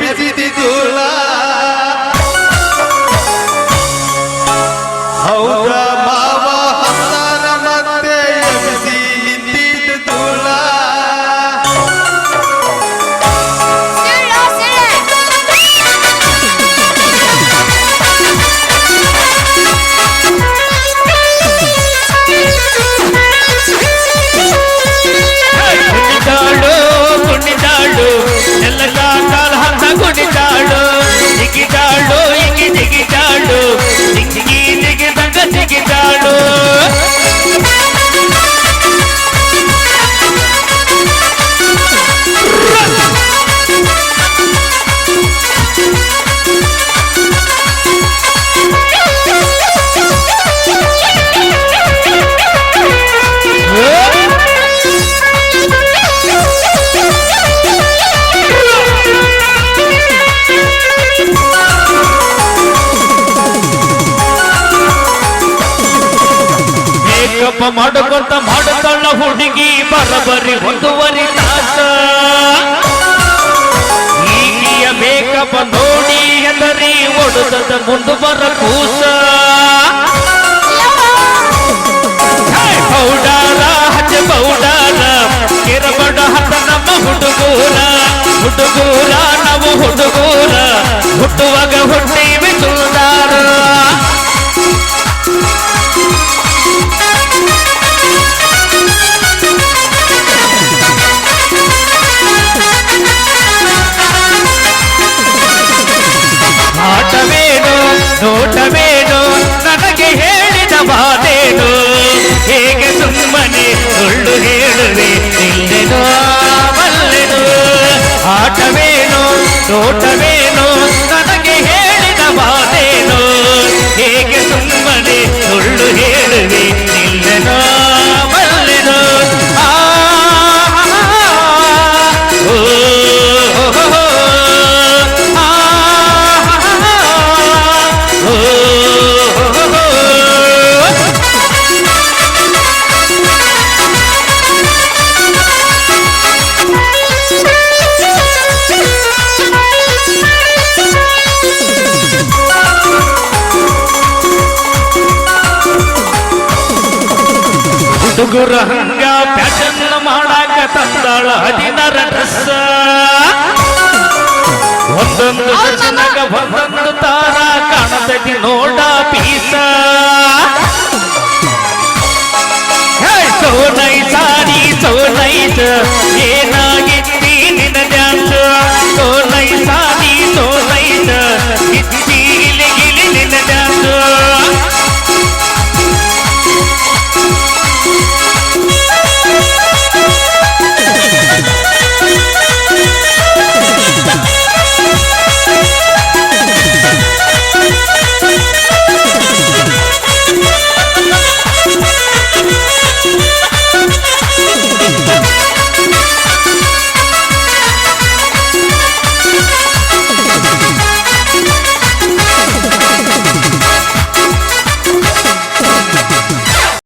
Busy makeup ಮಾಡುಕೊಂತ ಮಾಡುತ್ತಾಳ ಹುಡುಗಿ ಬರಬರಿ ಒಂದುವರಿ ತಾಸ. ಈಗಿಯ ಮೇಕಪ್ ನೋಡಿ ಹೆದರಿ ಒಡದ ಮುಂದು ಬರ ಕೂಸ. ಪೌಡಾರ, ಹಚ್ಚ ಪೌಡಾರ, ಕಿರಬಡ ಹತ್ತ ನಮ್ಮ ಹುಡುಗೂರ. ಹುಡುಗೂರ ನಾವು ಹುಡುಗೂರ. ಹುಟ್ಟುವಾಗ ಹುಟ್ಟಿವಿ ನೋಟವೇನು ನನಗೆ ಹೇಳಿದ ಮಾತೇನು ಹೇಗೆ ಸುಮ್ಮನೆ ಸುಳ್ಳು ಹೇಳುವೆ ನಿಲ್ಲೆನೋ ಬಲ್ಲೆನು ಆಟವೇನು ನೋಟವೇನು ಹುಡುಗರ ಹಂಗ ಪ್ಯಾಶನ್ ಮಾಡಾಕ ತಂದಾಳ ಹದಿನಾರ ಡ್ರೆಸ್. ಒಂದೊಂದು ಸಜನಗ ಒಂದೊಂದು ತಾರ ಕಾಣತೈತಿ ನೋಡ ಪೀಸ. ಸೋನೈ ಸಾರಿ ಸೋನೈ